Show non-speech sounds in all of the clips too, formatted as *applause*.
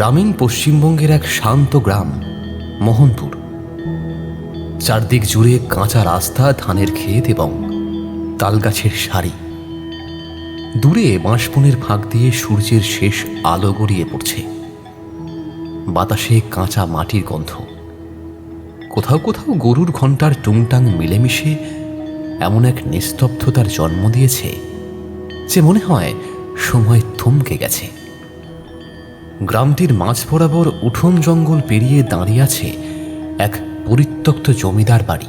গ্রামীণ পশ্চিমবঙ্গের এক শান্ত গ্রাম, মোহনপুর। চারদিক জুড়ে কাঁচা রাস্তা, ধানের ক্ষেত এবং তালগাছের সারি। দূরে বাঁশবনের ফাঁক দিয়ে সূর্যের শেষ আলো গড়িয়ে পড়ছে। বাতাসে কাঁচা মাটির গন্ধ। কোথাও কোথাও গরুর ঘণ্টার টুংটাং মিলেমিশে এমন এক নিস্তব্ধতার জন্ম দিয়েছে, যে মনে হয় সময় থমকে গেছে। গ্রামটির মাঝ বরাবর উঠোন জঙ্গল পেরিয়ে দাঁড়িয়ে আছে এক পরিত্যক্ত জমিদার বাড়ি।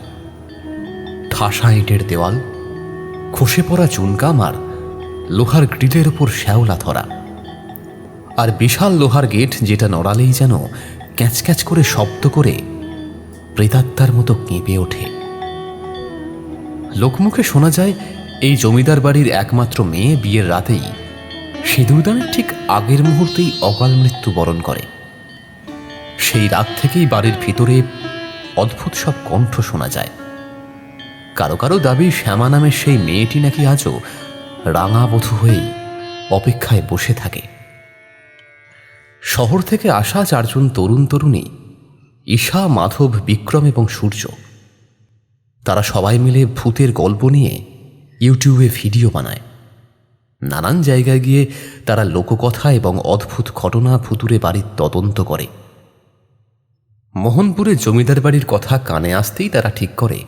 ঠাসা ইটের দেওয়াল, খসে পড়া চুনকাম আর লোহার গ্রিলের ওপর শ্যাওলা ধরা। আর বিশাল লোহার গেট যেটা নড়ালেই যেন ক্যাচ ক্যাচ করে শব্দ করে প্রেতাত্মার মতো কেঁপে ওঠে। লোকমুখে শোনা যায়, এই জমিদার বাড়ির একমাত্র মেয়ে বিয়ের রাতেই সিঁদুরদানের ঠিক আগের মুহূর্তেই অকাল মৃত্যু বরণ করে। সেই রাত থেকেই বাড়ির ভিতরে অদ্ভুত সব কণ্ঠ শোনা যায়। কারও কারও দাবি শ্যামা নামের সেই মেয়েটি নাকি আজও রাঙাবধূ হয়েই অপেক্ষায় বসে থাকে। শহর থেকে আসা চারজন তরুণ তরুণী, ঈশা, মাধব, বিক্রম এবং সূর্য, তারা সবাই মিলে ভূতের গল্প নিয়ে ইউটিউবে ভিডিও বানায়। নানান জায়গায় গিয়ে তারা লোককথা এবং অদ্ভুত ঘটনা ভুতুরে বাড়ির তদন্ত করে। মোহনপুরে জমিদার বাড়ির কথা কানে আসতেই তারা ঠিক করে।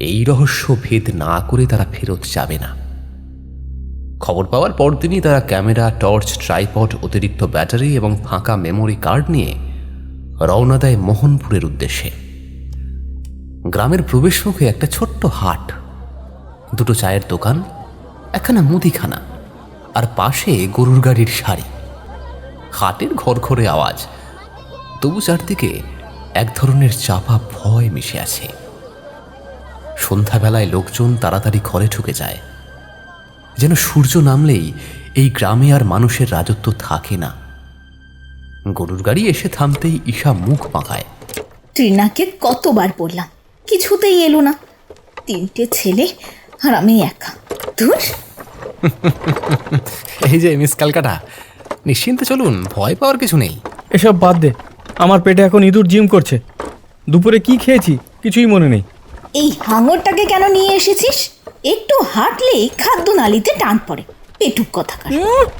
এই রহস্য ভেদ না করে তারা ফেরত যাবে না। খবর পাওয়ার পরদিনই তারা ক্যামেরা, টর্চ, ট্রাইপড, অতিরিক্ত ব্যাটারি এবং ফাঁকা মেমোরি কার্ড নিয়ে রওনা দেয় মোহনপুরের উদ্দেশ্যে। গ্রামের প্রবেশমুখে একটা ছোট্ট হাট। দুটো চায়ের দোকান একখানা মুদিখানা আর পাশে গরুর গাড়ির সারি হাটের ঘরঘরে আওয়াজ। তবু চারদিকে এক ধরনের চাপা ভয় মিশে আছে। সন্ধ্যাবেলায় লোকজন তাড়াতাড়ি ঘরে ঢুকে যায়। যেন সূর্য নামলেই এই গ্রামে আর মানুষের রাজত্ব থাকে না। গরুর গাড়ি এসে থামতেই ঈশা মুখ পাকায় ট্রিনাকে কতবার বললাম, কিছুতেই এলো না। তিনটে ছেলে আর আমি একা। ধুর *laughs* এই যে মিস ক্যালকাটা নিশ্চিন্তে চলুন ভয় পাওয়ার কিছু নেই। এসব বাদ দে আমার পেটে এখন ইঁদুর জিম করছে। দুপুরে কি খেয়েছি কিছুই মনে নেই। এই হাঙরটাকে কেন নিয়ে এসেছিস? একটু হাঁটলেই খাদ্য নালিতে টান পড়ে। পেটুক কথা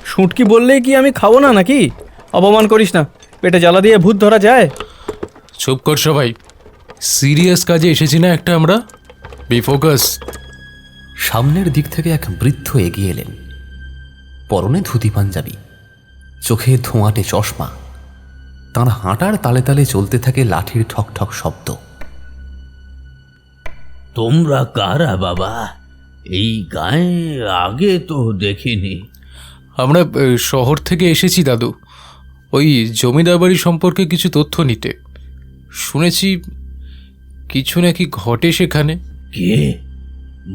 শুঁটকি বললেই কি আমি খাব না নাকি? অপমান করিস না পেটে জ্বালা দিয়ে ভূত ধরা যায়। চুপ কর সবাই। সিরিয়াস কাজে এসেছি না একটা আমরা? বিফোকাস সামনের দিক থেকে এক বৃদ্ধ এগিয়ে এলেন। পরনে ধুতি পাঞ্জাবি চোখে ধোঁয়াটে চশমা। তাঁর হাঁটার তালে তালে চলতে থাকে লাঠির ঠক ঠক শব্দ। তোমরা কারা বাবা? এই গায়ে আগে তো দেখিনি। আমরা শহর থেকে এসেছি দাদু। ওই জমিদার বাড়ি সম্পর্কে কিছু তথ্য নিতে। শুনেছি কিছু নাকি ঘটে সেখানে। কে?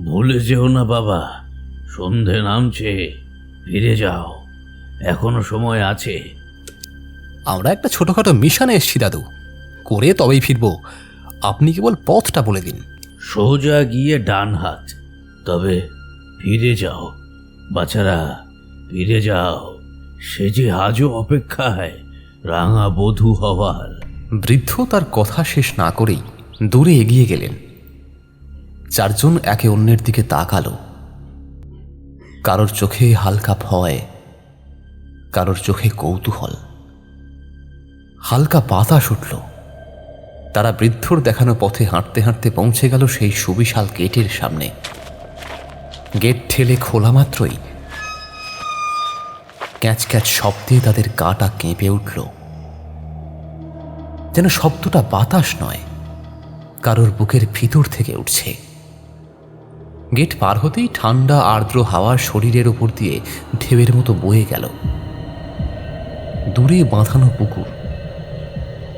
ভুলে যেও না বাবা। সন্ধে নামছে ফিরে যাও। এখনও সময় আছে। আমরা একটা ছোটখাটো মিশনে এসছি দাদু। করে তবেই ফিরবো। আপনি কেবল পথটা বলে দিন। সোজা গিয়ে ডান হাত। তবে ফিরে যাও। বাচ্চারা ফিরে যাও। সে যে আজও অপেক্ষায় রাঙা বধূ হওয়ার। বৃদ্ধ তার কথা শেষ না করেই দূরে এগিয়ে গেলেন। চারজন একে অন্যের দিকে তাকালো। কারোর চোখে হালকা ভয়, কারোর চোখে কৌতূহল। হালকা বাতাস উঠল। তারা বৃদ্ধর দেখানো পথে হাঁটতে হাঁটতে পৌঁছে গেল সেই সুবিশাল গেটের সামনে। গেট ঠেলে খোলা মাত্রই ক্যাঁচ ক্যাঁচ শব্দে তাদের গাটা কেঁপে উঠল। যেন শব্দটা বাতাস নয়, কারোর বুকের ভিতর থেকে উঠছে। গেট পার হতেই ঠান্ডা, আর্দ্র হাওয়া শরীরের ওপর দিয়ে ঢেউয়ের মতো বয়ে গেল। দূরে বাঁধানো পুকুর।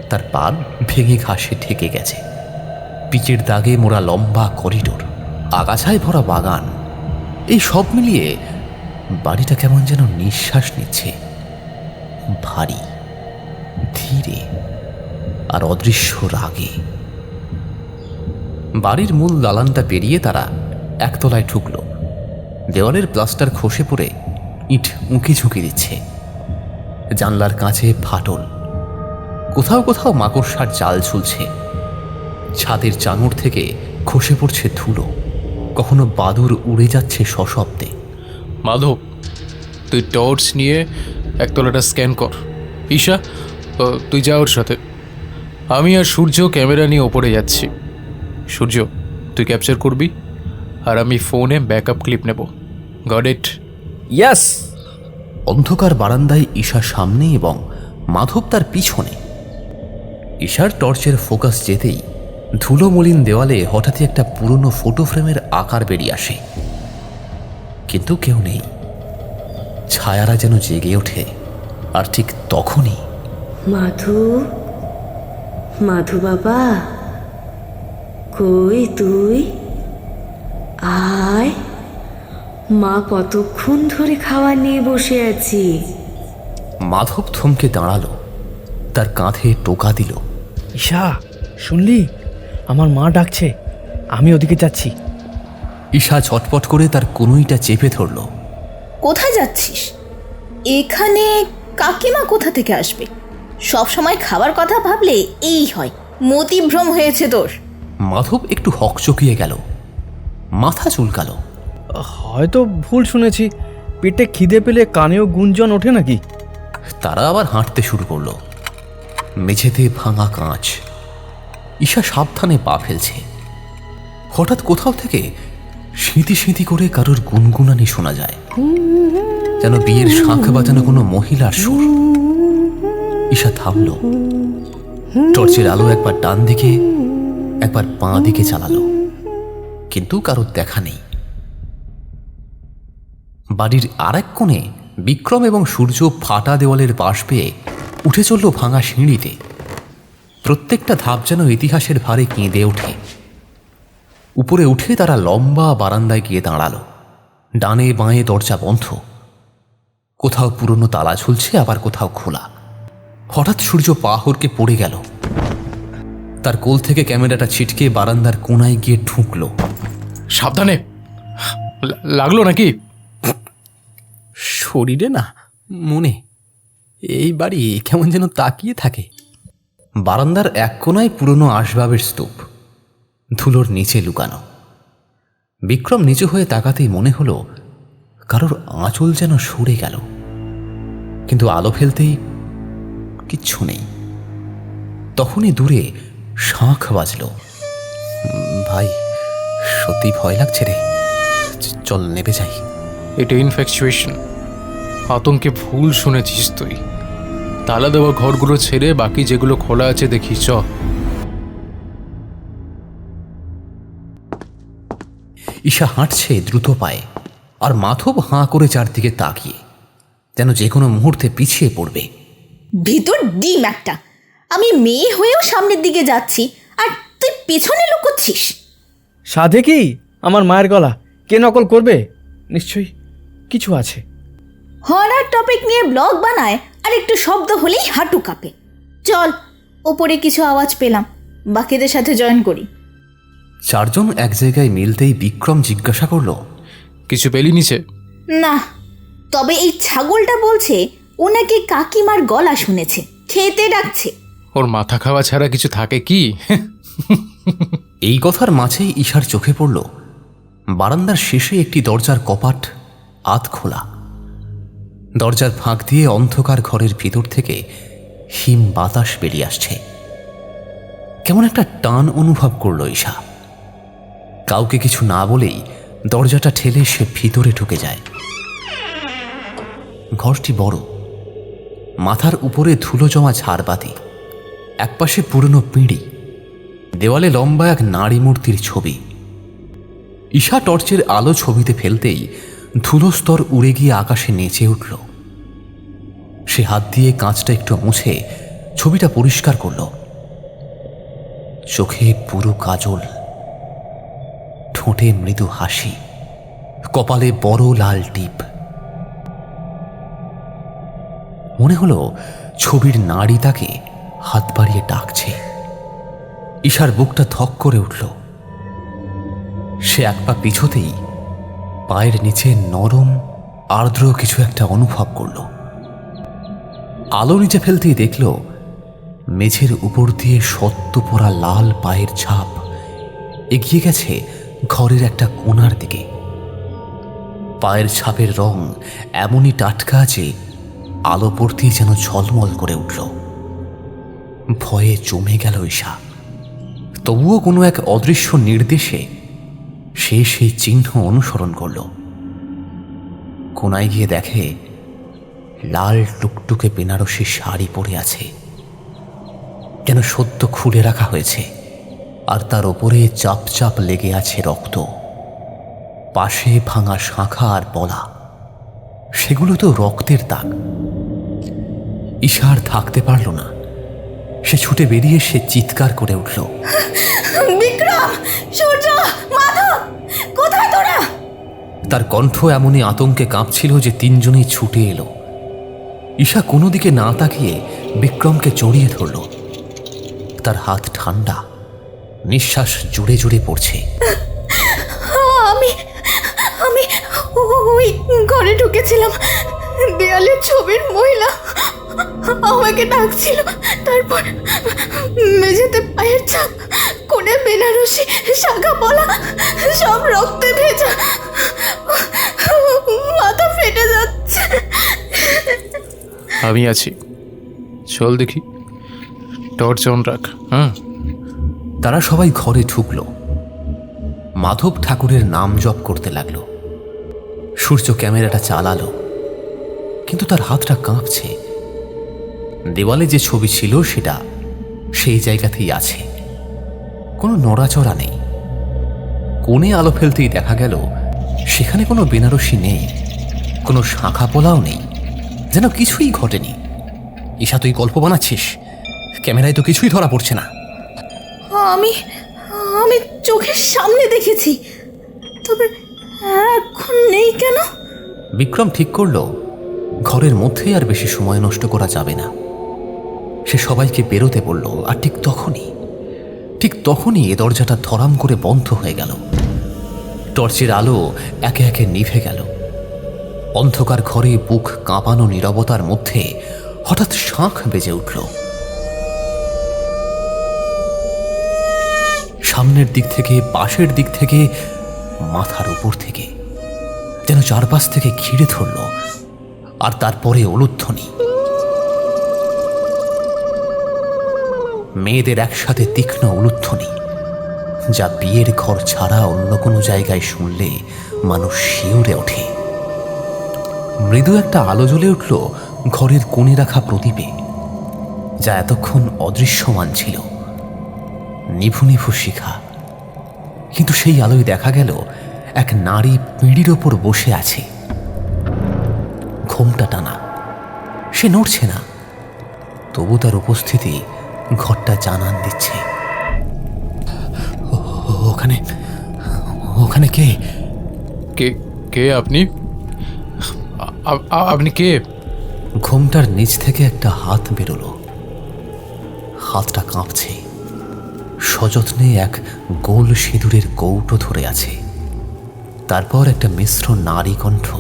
তার পার ভেঙে ঘাসে ঢেকে গেছে। পিচের দাগে মোড়া লম্বা করিডোর, আগাছায় ভরা বাগান। এই সব মিলিয়ে বাড়িটা কেমন যেন নিঃশ্বাস নিচ্ছে। ভারী, ধীরে আর অদৃশ্য রাগে। বাড়ির মূল দালানটা পেরিয়ে তারা একতলায় ঢুকল। দেওয়ালের প্লাস্টার খসে পড়ে ইট উঁকি ঝুঁকি দিচ্ছে। জানলার কাছে ফাটল। কোথাও কোথাও মাকড়সার জাল ঝুলছে। ছাদের চাঙড় থেকে খসে পড়ছে ধুলো। কখনো বাদুর উড়ে যাচ্ছে সশব্দে। মাধব, তুই টর্চ নিয়ে একতলাটা স্ক্যান কর। ঈশা তুই যা ওর সাথে। আমি আর সূর্য ক্যামেরা নিয়ে ওপরে যাচ্ছি। সূর্য, তুই ক্যাপচার করবি? আর আমি ফোনে ব্যাকআপ ক্লিপ নেব। গড ইট ইয়াস অন্ধকার বারান্দায় ঈশার সামনে এবং মাধব তার পিছনে। ঈশার টর্চের ফোকাস যেতেই ধুলো মলিন দেওয়ালে হঠাৎই একটা পুরনো ফটো ফ্রেমের আকার বেরিয়ে আসে। কিন্তু কেউ নেই। ছায়ারা যেন জেগে ওঠে আর ঠিক তখনই মাধু মাধু বাবা? কই তুই আয় মা কতক্ষণ ধরে খাওয়া নিয়ে বসে আছি। মাধব থমকে দাঁড়াল তার কাঁধে টোকা দিল। ঈশা শুনলি? আমার মা ডাকছে আমি ওদিকে যাচ্ছি। ঈশা ছটপট করে তার কনুইটা চেপে ধরল। কোথায় যাচ্ছিস? এখানে কাকিমা কোথা থেকে আসবে? সব সময় খাবার কথা ভাবলে এই হয় মতিভ্রম হয়েছে তোর। মাধব একটু হকচকিয়ে গেল। মাথা চুলকালো। হয়তো ভুল শুনেছি। পেটে খিদে পেলে কানেও গুঞ্জন ওঠে নাকি? তারা আবার হাঁটতে শুরু করল। মেঝেতে ভাঙা কাঁচ। ঈশা সাবধানে পা ফেলছে। হঠাৎ কোথাও থেকে স্মৃতি স্মৃতি করে কারোর গুনগুনানি শোনা যায়। যেন বিয়ের শাঁখ বাজানো কোনো মহিলার সুর। ঈশা থামল। টর্চের আলো একবার ডান দিকে, একবার বাঁ দিকে চালালো। কিন্তু কারোর দেখা নেই। বাড়ির আরেক কোণে বিক্রম এবং সূর্য ফাটা দেওয়ালের পাশ পেয়ে উঠে চলল ভাঙা সিঁড়িতে। প্রত্যেকটা ধাপ যেন ইতিহাসের ভারে কেঁদে ওঠে। উপরে উঠে তারা লম্বা বারান্দায় গিয়ে দাঁড়াল। ডানে বাঁয়ে দরজা বন্ধ। কোথাও পুরনো তালা ঝুলছে, আবার কোথাও খোলা। হঠাৎ সূর্য পা হরকে পড়ে গেল। তার কোল থেকে ক্যামেরাটা ছিটকে বারান্দার কোনায় গিয়ে ঢুকলো সাবধানে। লাগল নাকি? শরীরে না মনে এই বাড়ি কেমন যেন তাকিয়ে থাকে। বারান্দার এক কোনায় পুরনো আসবাবের স্তূপ, ধুলোর নিচে লুকানো। বিক্রম নিচু হয়ে তাকাতেই মনে হলো, কারোর আঁচল যেন সরে গেল। কিন্তু আলো ফেলতেই কিচ্ছু নেই। তখনই দূরে শাঁখ বাজল। ভাই, সত্যি ভয় লাগছে রে। চল নেবে যাই। এটা ইনফ্যাকচুয়েশন আতঙ্কে ভুল শুনেছিস তুই। তালা দেওয়া ঘরগুলো ছেড়ে বাকি যেগুলো খোলা আছে দেখি চ। ঈশা হাঁটছে দ্রুত পায়ে আর মাধব হাঁ করে চারদিকে তাকিয়ে যেন যে কোনো মুহূর্তে পিছিয়ে পড়বে। ভিতর ডিম একটা। আমি মেয়ে হয়েও সামনের দিকে যাচ্ছি আর তুই পেছনে লুকোচ্ছিস। সাধে কি? আমার মায়ের গলা। কে নকল করবে? নিশ্চয়ই কিছু আছে। হরার টপিক নিয়ে ব্লগ বানায় আর একটু শব্দ হলেই হাঁটু কাঁপে। চল ওপরে কিছু আওয়াজ পেলাম বাকিদের সাথে জয়েন করি। চারজন এক জায়গায় মিলতেই বিক্রম জিজ্ঞাসা করল কিছু পেলি নিচে? না তবে এই ছাগলটা বলছে ও নাকি কাকিমার গলা শুনেছে খেতে ডাকছে। ওর মাথা খাওয়া ছাড়া কিছু থাকে কি? এই কথার মাঝেই ঈশার চোখে পড়ল বারান্দার শেষে একটি দরজার কপাট আধ খোলা। দরজার ফাঁক দিয়ে অন্ধকার ঘরের ভিতর থেকে হিম বাতাস বেরিয়ে আসছে। কেমন একটা টান অনুভব করল ঈশা। কাউকে কিছু না বলেই দরজাটা ঠেলে সে ভিতরে ঢুকে যায়। ঘরটি বড়। মাথার উপরে ধুলো জমা ঝাড়বাতি। একপাশে পুরনো পিঁড়ি। দেওয়ালে লম্বা এক নারী মূর্তির ছবি। ঈশা টর্চের আলো ছবিতে ফেলতেই ধুলো স্তর উড়ে গিয়ে আকাশে নেচে উঠল। সে হাত দিয়ে কাঁচটা একটু মুছে ছবিটা পরিষ্কার করল। চোখে পুরো কাজল, ঠোঁটে মৃদু হাসি, কপালে বড় লাল টিপ। মনে হলো ছবির নাড়ি তাকে হাত বাড়িয়ে ডাকছে। ঈশার বুকটা ধক করে উঠল। সে এক পা পিছতেই পায়ের নিচে নরম, আর্দ্র কিছু একটা অনুভব করল। আলো নিচে ফেলতেই দেখল, মেঝের উপর দিয়ে সত্য পড়া লাল পায়ের ছাপ এগিয়ে গেছে ঘরের একটা কোণার দিকে। পায়ের ছাপের রং এমনই টাটকা যে আলো পড়তেই যেন ঝলমল করে উঠল। ভয়ে জমে গেল ঈশা। তবুও কোনো এক অদৃশ্য নির্দেশে সে সেই চিহ্ন অনুসরণ করল। কোনায় গিয়ে দেখে লাল টুকটুকে বেনারসি শাড়ি পরে আছে। যেন সদ্য খুলে রাখা হয়েছে, আর তার ওপরে চাপ চাপ লেগে আছে রক্ত। পাশে ভাঙা শাঁখা আর পলা সেগুলো তো রক্তের দাগ। ঈশার থাকতে পারল না। সে ছুটে বেরিয়ে সে চিৎকার করে উঠল। বিক্রম সূর্য মাধব কোথায় তোরা? তার কণ্ঠ এমনই আতঙ্কে কাঁপছিল যে তিনজনেই ছুটে এলো। ঈশা কোনো দিকে না তাকিয়ে বিক্রমকে জড়িয়ে ধরল। তার হাত ঠান্ডা নিঃশ্বাস জুড়ে জুড়ে পড়ছে। আমি আমি ওই ঘরে ঢুকেছিলাম দেয়ালের ছবির মহিলা। আমাকে ডাকছিল তারপর মেঝেতে পায়ের ছাপ কোণে বেনারসি শাখা পলা সব রক্তে ভেজা। মাথা ফেটে যাচ্ছে। আমি আছি। চল দেখি। টর্চ অন রাখ হ্যাঁ? তারা সবাই ঘরে ঢুকল। মাধব ঠাকুরের নাম জপ করতে লাগল। সূর্য ক্যামেরাটা চালালো কিন্তু তার হাতটা কাঁপছে। দেওয়ালে যে ছবি ছিল সেটা সেই জায়গাতেই আছে। কোনো নড়াচড়া নেই। কোণে আলো ফেলতেই দেখা গেল সেখানে কোনো বেনারসি নেই কোনো শাখা পোলাও নেই যেন কিছুই ঘটেনি। ঈশা তুই গল্প বানাচ্ছিস? ক্যামেরায় তো কিছুই ধরা পড়ছে না। আমি আমি চোখের সামনে দেখেছি। তবে এখন নেই কেন? বিক্রম ঠিক করল ঘরের মধ্যে আর বেশি সময় নষ্ট করা যাবে না। সে সবাইকে বেরোতে বলল, আর ঠিক তখনই ঠিক তখনই এ দরজাটা ধরাম করে বন্ধ হয়ে গেল। টর্চের আলো একে একে নিভে গেল। অন্ধকার ঘরে বুক কাঁপানো নীরবতার মধ্যে হঠাৎ শাঁখ বেজে উঠল। সামনের দিক থেকে, পাশের দিক থেকে, মাথার উপর থেকে, যেন চারপাশ থেকে ঘিরে ধরল, আর তারপরে অলুধ্বনি মেয়েদের একসাথে তীক্ষ্ণ অলুধ্বনি যা বিয়ের ঘর ছাড়া অন্য কোনো জায়গায় শুনলে মানুষ শিউরে ওঠে। মৃদু একটা আলো জ্বলে উঠল ঘরের কোণে রাখা প্রদীপে, যা এতক্ষণ অদৃশ্যমান ছিল। নিভু নিভু শিখা, কিন্তু সেই আলোয় দেখা গেল এক নারী পিঁড়ির ওপর বসে আছে। ঘোমটা টানা, সে নড়ছে না, তবু তার উপস্থিতি ঘরটা জানান দিচ্ছে। ওখানে ওখানে কে? কে কে আপনি? আপনি কে? ঘোমটার নিচ থেকে একটা হাত বেরোলো। হাতটা কাঁপছে। সযত্নে এক গোল সিঁদুরের কৌটো ধরে আছে। তারপর একটা মিশ্র নারী কণ্ঠ।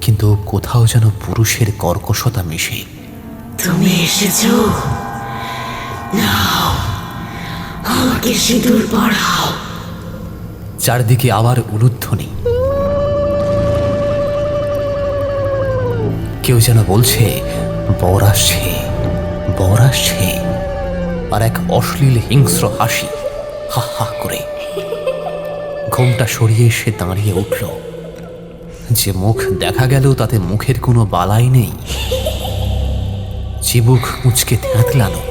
কিন্তু কোথাও যেন পুরুষের কর্কশতা মিশে। তুমি এসেছ? নাও আমাকে সিঁদুর পড়াও চারদিকে আবার উলুধ্বনি। কেউ যেন বলছে, বর আসছে বর আসছে। আর এক অশ্লীল হিংস্র হাসি, হা হা করে। ঘোমটা সরিয়ে সে দাঁড়িয়ে উঠল। যে মুখ দেখা গেল, তাতে মুখের কোনো বালাই নেই। চিবুক মুচকে থ্যাঁতলানো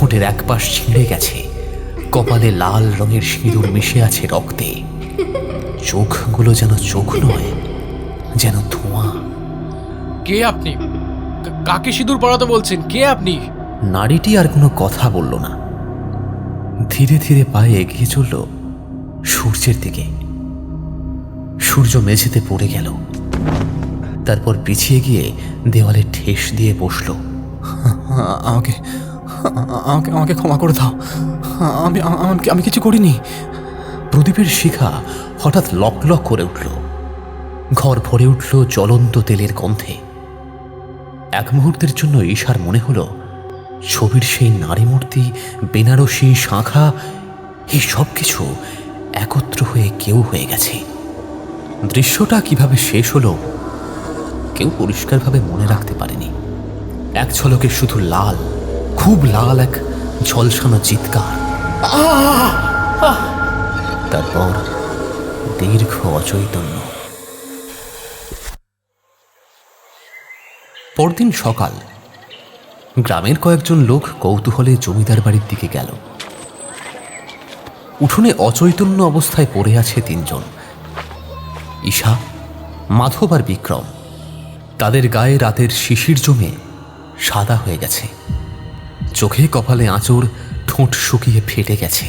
ঠোঁটের এক পাশ ছিঁড়ে গেছে। কপালে লাল রঙের সিঁদুর মিশে আছে রক্তে। চোখগুলো যেন চোখ নয় যেন ধোঁয়া। কে আপনি? কাকে সিঁদুর পড়াতে বলছেন? কে আপনি? নারীটি আর কোনো কথা বলল না। ধীরে ধীরে পায়ে এগিয়ে চলল সূর্যের দিকে। সূর্য মেঝেতে পড়ে গেল। তারপর পিছিয়ে গিয়ে দেওয়ালে ঠেস দিয়ে বসল। আমাকে আমাকে আমাকে ক্ষমা করে দাও। আমি আমি কিছু করিনি। প্রদীপের শিখা হঠাৎ লক লক করে উঠল। ঘর ভরে উঠল জ্বলন্ত তেলের গন্ধে। এক মুহূর্তের জন্য ঈশার মনে হলো, ছবির সেই নারী মূর্তি, বেনারসি শাঁখা এই সব কিছু একত্র হয়ে কেউ হয়ে গেছে। দৃশ্যটা কীভাবে শেষ হলো, কেউ পরিষ্কারভাবে মনে রাখতে পারেনি। এক ঝলকে শুধু লাল খুব লাল এক ঝলসানো চিৎকার। তারপর দীর্ঘ অচৈতন্য। পরদিন সকাল গ্রামের কয়েকজন লোক কৌতূহলে জমিদার বাড়ির দিকে গেল। উঠোনে অচৈতন্য অবস্থায় পড়ে আছে তিনজন। ঈশা, মাধব আর বিক্রম। তাদের গায়ে রাতের শিশির জমে সাদা হয়ে গেছে। চোখে কপালে আঁচড় ঠোঁট শুকিয়ে ফেটে গেছে।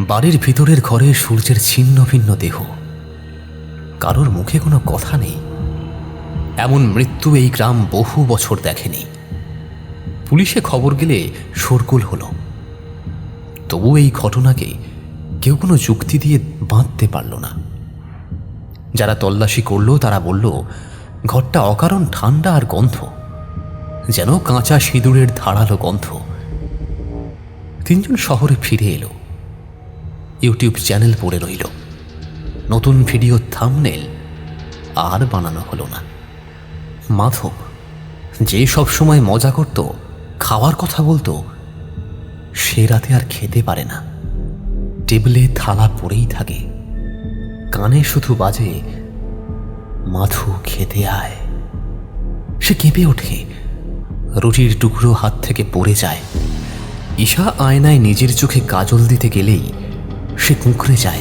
বাড়ির ভিতরের ঘরে সূর্যের ছিন্ন ভিন্ন দেহ। কারোর মুখে কোনো কথা নেই। এমন মৃত্যু এই গ্রাম বহু বছর দেখেনি। পুলিশে খবর গেলে শোরগোল হলো। তবু এই ঘটনাকে কেউ কোনো যুক্তি দিয়ে বাঁধতে পারল না। যারা তল্লাশি করল, তারা বলল, ঘরটা অকারণ ঠান্ডা আর গন্ধ। যেন কাঁচা সিঁদুরের ধারালো গন্ধ। তিনজন শহরে ফিরে এলো। ইউটিউব চ্যানেল পড়ে রইল। নতুন ভিডিও থামনেল আর বানানো হলো না। মাধব, যে সব সময় মজা করত, খাওয়ার কথা বলতো, সে রাতে আর খেতে পারে না। টেবিলে থালা পড়েই থাকে। কানে শুধু বাজে, মাধু খেতে আয়। সে কেঁপে ওঠে। রুটির টুকরো হাত থেকে পড়ে যায়। ঈশা আয়নায় নিজের চোখে কাজল দিতে গেলেই সে কুঁকড়ে যায়।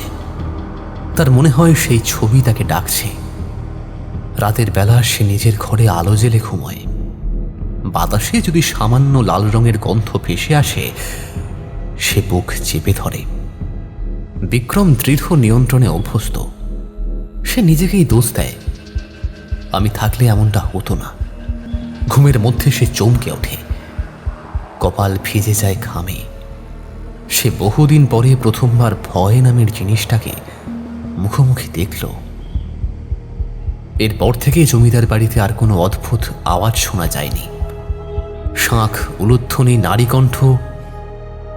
তার মনে হয় সেই ছবি তাকে ডাকছে। রাতের বেলা সে নিজের ঘরে আলো জেলে ঘুমোয়। বাতাসে যদি সামান্য লাল রঙের গন্ধ ভেসে আসে, সে বুক চেপে ধরে। বিক্রম দৃঢ় নিয়ন্ত্রণে অভ্যস্ত। সে নিজেকেই দোষ দেয়। আমি থাকলে এমনটা হতো না। ঘুমের মধ্যে সে চমকে ওঠে। কপাল ভিজে যায় ঘামে। সে বহুদিন পরে প্রথমবার ভয় নামের জিনিসটাকে মুখোমুখি দেখল। এরপর থেকে জমিদার বাড়িতে আর কোনো অদ্ভুত আওয়াজ শোনা যায়নি। শাঁখ, উলুধ্বনি, নারীকণ্ঠ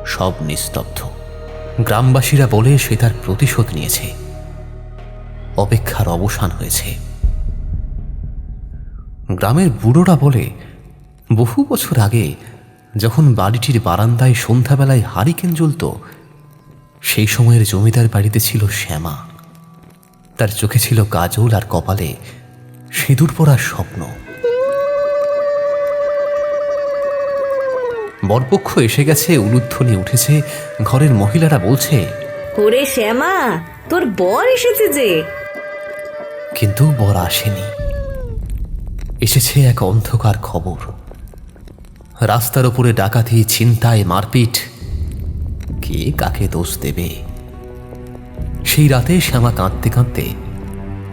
সব নিস্তব্ধ। গ্রামবাসীরা বলে সে তার প্রতিশোধ নিয়েছে। অপেক্ষার অবসান হয়েছে। গ্রামের বুড়োরা বলে বহু বছর আগে যখন বাড়িটির বারান্দায় সন্ধ্যাবেলায় হারিকেন জ্বলত সেই সময়ের জমিদার বাড়িতে ছিল শ্যামা। তার চোখে ছিল কাজল আর কপালে সিঁদুর পড়ার স্বপ্ন। বরপক্ষ এসে গেছে উলুধ্বনি উঠেছে ঘরের মহিলারা বলছে ওরে শ্যামা তোর বর এসেছে যে। কিন্তু বর আসেনি। এসেছে এক অন্ধকার খবর। রাস্তার উপরে ডাকাতি, ছিনতাই, মারপিট, কে কাকে দোষ দেবে? সেই রাতে শ্যামা কাঁদতে কাঁদতে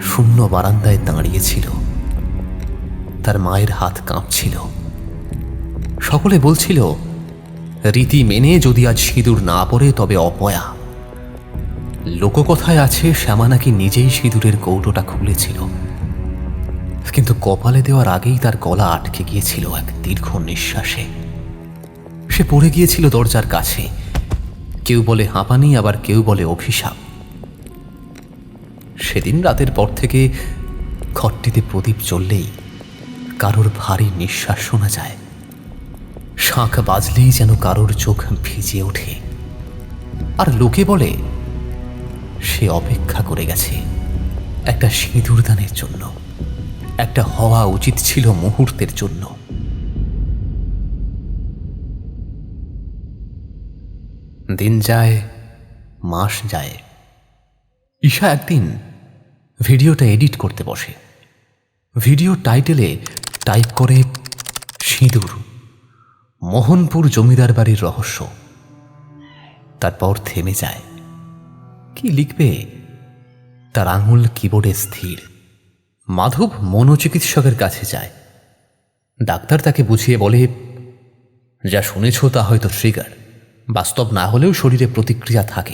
শূন্য বারান্দায় দাঁড়িয়েছিল। তার মায়ের হাত কাঁপছিল। সকলে বলছিল, রীতি মেনে যদি আজ সিঁদুর না পড়ে তবে অপয়া। লোককথায় আছে, শ্যামা নাকি নিজেই সিঁদুরের কৌটোটা খুলেছিল। কিন্তু কপালে দেওয়ার আগেই তার গলা আটকে গিয়েছিল এক দীর্ঘ নিঃশ্বাসে। সে পড়ে গিয়েছিল দরজার কাছে। কেউ বলে হাঁপানি, আবার কেউ বলে অভিশাপ। সেদিন রাতের পর থেকে ঘরটিতে প্রদীপ জ্বললেই কারোর ভারী নিঃশ্বাস শোনা যায়। শাঁখ বাজলেই যেন কারোর চোখ ভিজে ওঠে। আর লোকে বলে, সে অপেক্ষা করে গেছে, একটা সিঁদুর দানের জন্য। একটা হওয়া উচিত ছিল মুহূর্তের জন্য। দিন যায়, মাস যায়। ঈশা একদিন ভিডিওটা এডিট করতে বসে। ভিডিও টাইটেলে টাইপ করে, সিঁদুর, মোহনপুর জমিদার বাড়ির রহস্য। তারপর থেমে যায়। কি লিখবে? তার আঙুল কিবোর্ডে স্থির। মাধব মনোচিকিৎসকের কাছে যায়। ডাক্তার তাকে বুঝিয়ে বলে, যা শুনেছ তা হয়তো ট্রিগার বাস্তব না হলেও শরীরে প্রতিক্রিয়া থাকে।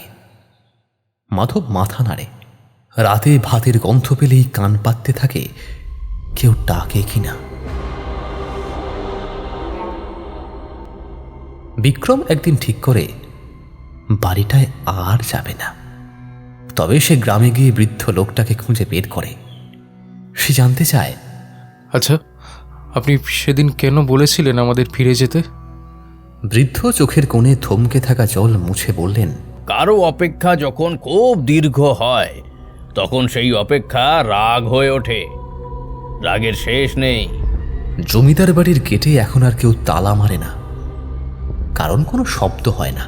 মাধব মাথা নাড়ে। রাতে ভাতের গন্থ পেলেই কান পাততে থাকে, কেউ ডাকে কিনা বিক্রম একদিন ঠিক করে, বাড়িটায় আর যাবে না। তবে সে গ্রামে গিয়ে বৃদ্ধ লোকটাকে খুঁজে বের করে। সে জানতে চায়। আচ্ছা আপনি সেদিন কেন বলেছিলেন আমাদের ফিরে যেতে? বৃদ্ধ চোখের কোণে থমকে থাকা জল মুছে বললেন কারও অপেক্ষা যখন খুব দীর্ঘ হয় তখন সেই অপেক্ষা রাগ হয়ে ওঠে। রাগের শেষ নেই। জমিদার বাড়ির গেটে এখন আর কেউ তালা মারে না। কারণ কোনো শব্দ হয় না।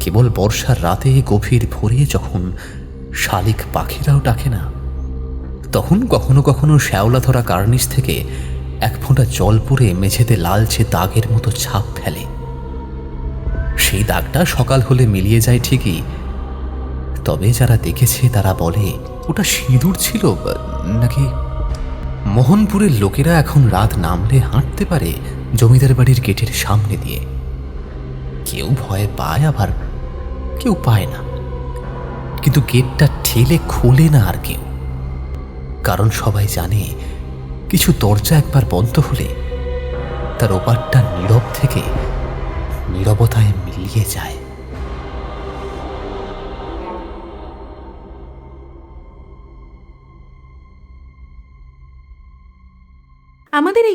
কেবল বর্ষার রাতে গভীর ভোরে যখন শালিক পাখিরাও ডাকে না তখন কখনো কখনো শ্যাওলা ধরা কার্নিশ থেকে এক ফোঁটা জল পড়ে মেঝেতে লালচে দাগের মতো ছাপ ফেলে। সেই দাগটা সকাল হলে মিলিয়ে যায় ঠিকই, তবে যারা দেখেছে তারা বলে, ওটা সিঁদুর ছিল, নাকি? মোহনপুরের লোকেরা এখন রাত নামলে হাঁটতে পারে জমিদার বাড়ির গেটের সামনে দিয়ে। কেউ ভয় পায় আবার, কেউ পায় না। কিন্তু গেটটা ঠেলে খোলে না আর কেউ। কারণ সবাই জানে, কিছু দরজা একবার বন্ধ হলে তার ওপারটা নীরব থেকে নীরবতায় মিলিয়ে যায়।